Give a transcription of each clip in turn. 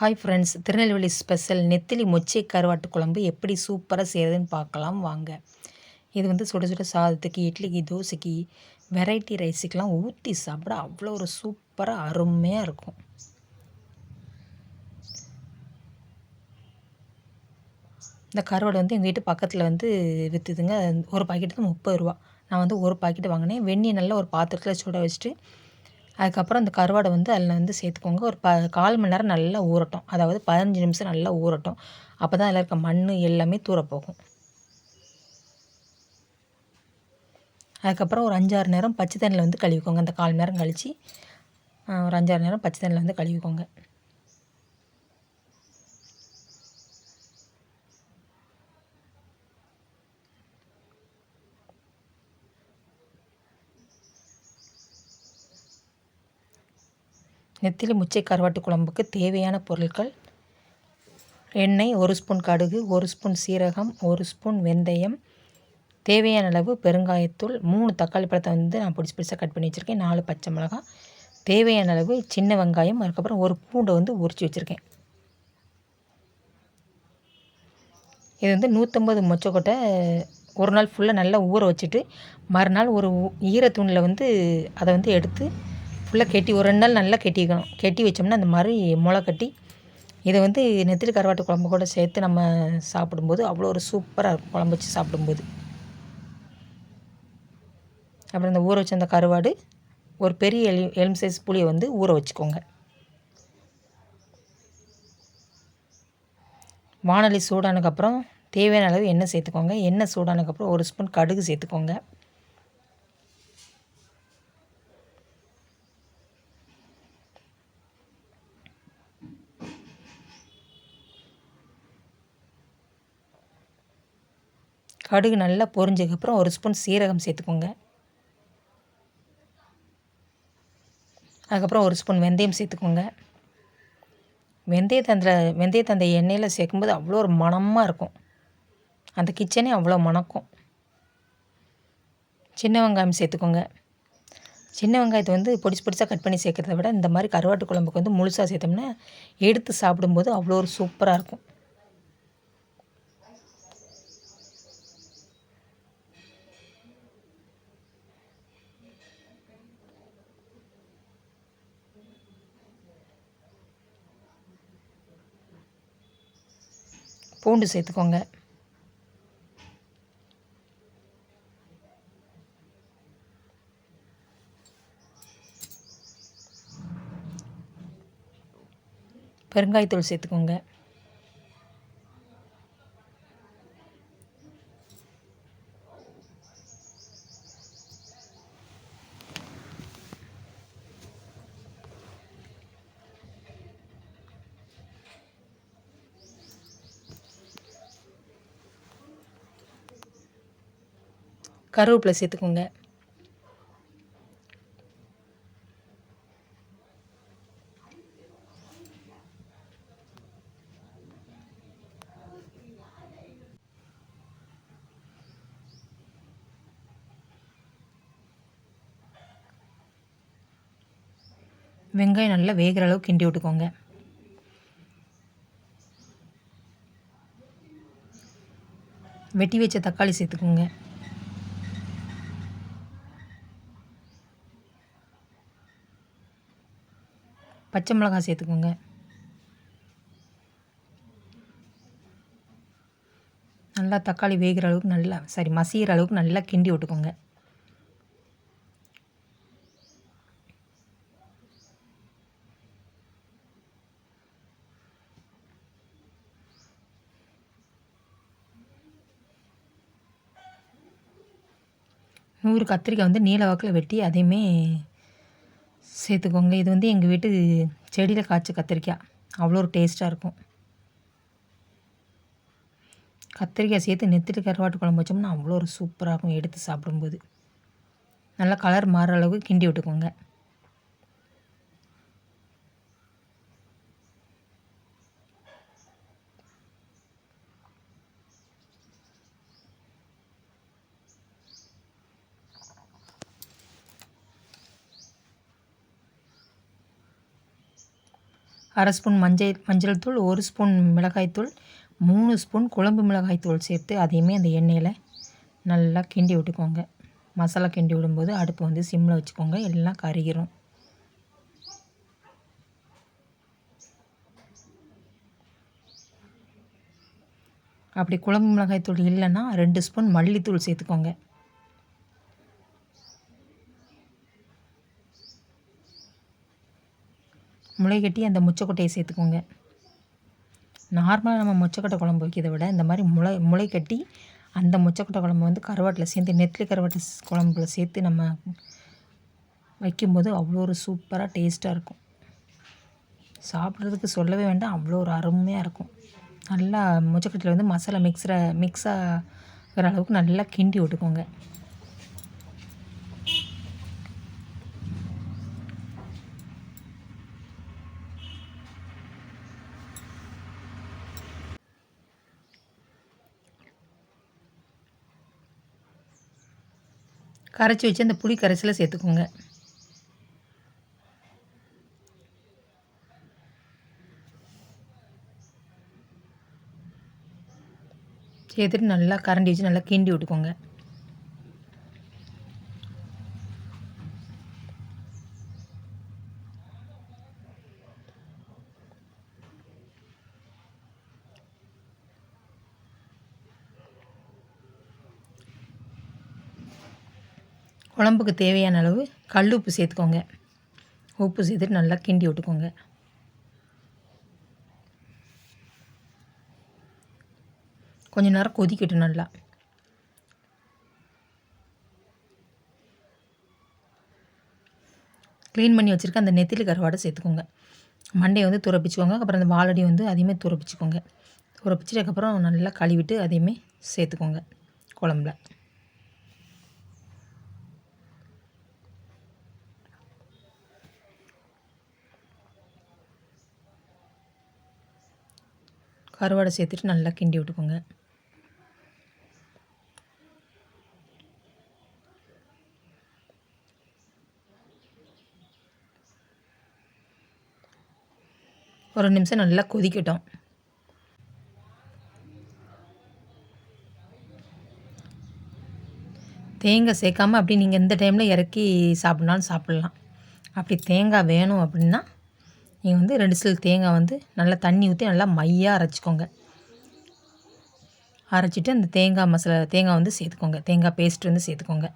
Hi friends Tirunelveli special நெத்திலி மொச்சை கருவாட்டு குழம்பு எப்படி சூப்பராக செய்கிறதுன்னு பார்க்கலாம் வாங்க. இது வந்து சுட சுட சாதத்துக்கு இட்லிக்கு தோசைக்கு வெரைட்டி ரைஸுக்கெலாம் ஊற்றி சாப்பிட அவ்வளோ ஒரு சூப்பராக அருமையாக இருக்கும். இந்த கருவாடு வந்து எங்கள் வீட்டு பக்கத்தில் வந்து விற்றுதுங்க ஒரு பாக்கெட்டு முப்பது ரூபா. நான் வந்து ஒரு பாக்கெட் வாங்கினேன். வெந்நீர் நல்லா ஒரு பாத்திரத்தில் சுட வச்சுட்டு அதுக்கப்புறம் அந்த கருவாடை வந்து அதில் வந்து சேர்த்துக்கோங்க. ஒரு ப கால் மணி நேரம் நல்லா ஊறட்டும். அதாவது பதினஞ்சு நிமிஷம் நல்லா ஊறட்டும். அப்போ தான் அதில் இருக்க மண் எல்லாமே தூர போகும் அதுக்கப்புறம் ஒரு அஞ்சாறு நேரம் பச்சை தண்ணியில் வந்து கழுவிக்கோங்க. அந்த கால் நேரம் கழித்து ஒரு அஞ்சாறு நேரம் பச்சை தண்ணியில் வந்து கழுவிக்கோங்க. நெத்திலி முச்சை கருவாட்டு குழம்புக்கு தேவையான பொருட்கள் எண்ணெய் ஒரு ஸ்பூன் கடுகு ஒரு ஸ்பூன் சீரகம் ஒரு ஸ்பூன் வெந்தயம். தேவையான அளவு பெருங்காயத்தூள் மூணு தக்காளி பழத்தை வந்து நான் பிடிச்சி பிடிச்சாக கட் பண்ணி வச்சுருக்கேன். நாலு பச்சை மிளகாய். தேவையான அளவு சின்ன வெங்காயம் அதுக்கப்புறம் ஒரு பூண்டை வந்து உரித்து வச்சுருக்கேன். இது வந்து நூற்றம்பது மொச்சக்கொட்டை ஒரு நாள் ஃபுல்லாக நல்லா ஊற வச்சுட்டு மறுநாள் ஒரு ஈரத்துணியில் வந்து அதை வந்து எடுத்து ஃபுல்லாக கெட்டி ஒரு ரெண்டு நாள் நல்லா கெட்டிக்கணும். கெட்டி வச்சோம்னா அந்த மாதிரி முளை கட்டி இதை வந்து நெத்திலி கருவாட்டு குழம்பு கூட சேர்த்து நம்ம சாப்பிடும்போது அவ்வளோ ஒரு சூப்பராக இருக்கும். குழம்பு வச்சு சாப்பிடும்போது. அப்புறம் இந்த ஊற வச்ச அந்த கருவாடு ஒரு பெரிய எலி எலும் சைஸ் புளியை வந்து ஊற வச்சுக்கோங்க. வானொலி சூடானதுக்கப்புறம் தேவையான அளவு எண்ணெய் சேர்த்துக்கோங்க. எண்ணெய் சூடானதுக்கப்புறம் ஒரு ஸ்பூன் கடுகு சேர்த்துக்கோங்க. கடுகு நல்லா பொரிஞ்சதுக்கப்புறம் ஒரு ஸ்பூன் சீரகம் சேர்த்துக்கோங்க. அதுக்கப்புறம் ஒரு ஸ்பூன் வெந்தயம் சேர்த்துக்கோங்க. வெந்தயத்தை அந்த வெந்தயத்தை அந்த எண்ணெயில் சேர்க்கும்போது அவ்வளோ ஒரு மணமாக இருக்கும். அந்த கிச்சனே அவ்வளோ மணக்கும். சின்ன வெங்காயம் சேர்த்துக்கோங்க. சின்ன வெங்காயத்தை வந்து பொடிச்சு பொடிசாக கட் பண்ணி சேர்க்குறத விட இந்த மாதிரி கருவாட்டு குழம்புக்கு வந்து முழுசாக சேர்த்தோம்னா எடுத்து சாப்பிடும்போது அவ்வளோ ஒரு சூப்பராக இருக்கும். பூண்டு சேர்த்துக்கோங்க. பெருங்காயத்தூள் சேர்த்துக்கோங்க. கருவேப்பிலை சேர்த்துக்கோங்க. வெங்காயம் நல்லா வேகிற அளவுக்கு கிண்டி விட்டுக்கோங்க. வெட்டி வச்ச தக்காளி சேர்த்துக்கோங்க. பச்சை மிளகாய் சேர்த்துக்கோங்க. நல்லா தக்காளி வேகிற அளவுக்கு நல்லா சாரி மசிகிற அளவுக்கு நல்லா கிண்டி விட்டுக்கோங்க. நூறு கத்திரிக்காய் வந்து நீல வாக்கில் வெட்டி அதையுமே சேர்த்துக்கோங்க. இது வந்து எங்கள் வீட்டு செடியில் காய்ச்ச கத்திரிக்காய் அவ்வளோ ஒரு டேஸ்ட்டாக இருக்கும். கத்திரிக்காய் சேர்த்து நெத்திட்டு கருவாட்டு குழம்பு வச்சோம்னா அவ்வளோ ஒரு சூப்பராக இருக்கும். எடுத்து சாப்பிடும்போது. நல்லா கலர் மாறுற அளவுக்கு கிண்டி விட்டுக்கோங்க. அரை ஸ்பூன் மஞ்சள் மஞ்சள் தூள் ஒரு ஸ்பூன் மிளகாய்த்தூள் மூணு ஸ்பூன் குழம்பு மிளகாய்த்தூள் சேர்த்து அதையுமே அந்த எண்ணெயில் நல்லா கிண்டி விட்டுக்கோங்க. மசாலா கிண்டி விடும்போது அடுப்பு வந்து சிம்மில் வச்சுக்கோங்க எல்லாம் கருகிரும். அப்படி குழம்பு மிளகாய்த்தூள் இல்லைன்னா ரெண்டு ஸ்பூன் மல்லித்தூள் சேர்த்துக்கோங்க. முளை கட்டி அந்த முச்சக்கொட்டையை சேர்த்துக்கோங்க. நார்மலாக நம்ம முச்சக்கொட்டை குழம்பு வைக்கிறத விட இந்த மாதிரி முளை முளை கட்டி அந்த முச்சக்கொட்டை குழம்பு வந்து கருவாட்டில் சேர்த்து நெத்திலி கருவாட்டு குழம்புல சேர்த்து நம்ம வைக்கும்போது அவ்வளோ ஒரு சூப்பராக டேஸ்ட்டாக இருக்கும். சாப்பிட்றதுக்கு சொல்லவே வேண்டாம் அவ்வளோ ஒரு அருமையாக இருக்கும். நல்லா மொச்சக்கொட்டையில் வந்து மசாலா மிக்ஸரை மிக்ஸ் ஆகிற அளவுக்கு நல்லா கிண்டி விட்டுக்கோங்க. கரைச்சி வச்சு அந்த புளி கரைசலை சேர்த்துக்கோங்க. சேர்த்துட்டு நல்லா கரண்டி வச்சு நல்லா கிண்டி விட்டுக்கோங்க. குழம்புக்கு தேவையான அளவு கல் உப்பு சேர்த்துக்கோங்க. உப்பு சேர்த்துட்டு நல்லா கிண்டி விட்டுக்கோங்க. கொஞ்ச நேரம் கொதிக்கட்டும் நல்லா. க்ளீன் பண்ணி வச்சுருக்க அந்த நெத்திலி கருவாடை சேர்த்துக்கோங்க. மண்டையை வந்து துரப்பிச்சுக்கோங்க. அப்புறம் அந்த வாழடி வந்து அதையுமே துரப்பிச்சுக்கோங்க. துறப்பிச்சதுக்கப்புறம் நல்லா கழுவிட்டு அதையுமே சேர்த்துக்கோங்க. குழம்புல. கருவாடை சேர்த்துட்டு நல்லா கிண்டி விட்டுக்கோங்க. ஒரு நிமிஷம் நல்லா கொதிக்கட்டும். தேங்காய் சேர்க்காமல் அப்படி நீங்கள் எந்த டைமில் இறக்கி சாப்பிட்னாலும் சாப்பிட்லாம். அப்படி தேங்காய் வேணும் அப்படின்னா நீங்கள் வந்து ரெண்டு சில் தேங்காய் வந்து நல்லா தண்ணி ஊற்றி நல்லா மையாக அரைச்சிக்கோங்க. அரைச்சிட்டு அந்த தேங்காய் மசாலா தேங்காய் வந்து சேர்த்துக்கோங்க. தேங்காய் பேஸ்ட் வந்து சேர்த்துக்கோங்க.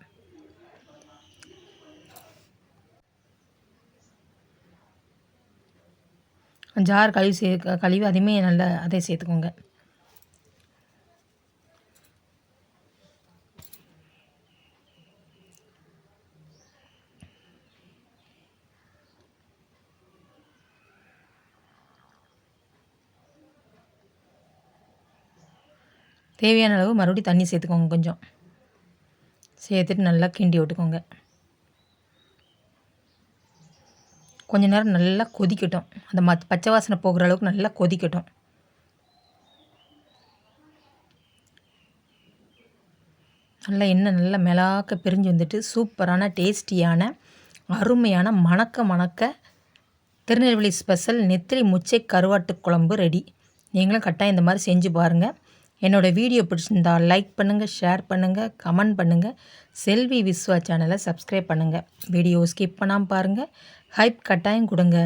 ஜார் கழுவி சே கழுவி அதையுமே நல்லா அதை சேர்த்துக்கோங்க. தேவையான அளவு மறுபடியும் தண்ணி சேர்த்துக்கோங்க கொஞ்சம். சேர்த்துட்டு நல்லா கிண்டி விட்டுக்கோங்க. கொஞ்ச நேரம் நல்லா கொதிக்கட்டும். அந்த மத் பச்சை வாசனை போகிற அளவுக்கு நல்லா கொதிக்கட்டும். நல்லா எண்ணெய் நல்லா மிளாக்க பிரிஞ்சு வந்துட்டு சூப்பரான டேஸ்டியான அருமையான மணக்க மணக்க திருநெல்வேலி ஸ்பெஷல் நெத்திலி முச்சை கருவாட்டு குழம்பு ரெடி. நீங்களும் கட்டாயம் இந்த மாதிரி செஞ்சு பாருங்கள் என்னோடய வீடியோ பிடிச்சிருந்தா லைக் பண்ணுங்கள் ஷேர் பண்ணுங்கள் கமெண்ட் பண்ணுங்கள் செல்வி விஸ்வா சேனலை சப்ஸ்கிரைப் பண்ணுங்கள் வீடியோ ஸ்கிப் பண்ணாமல் பாருங்கள் ஹைப் கட்டாயம் கொடுங்க.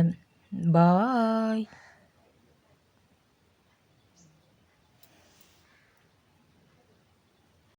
பாய்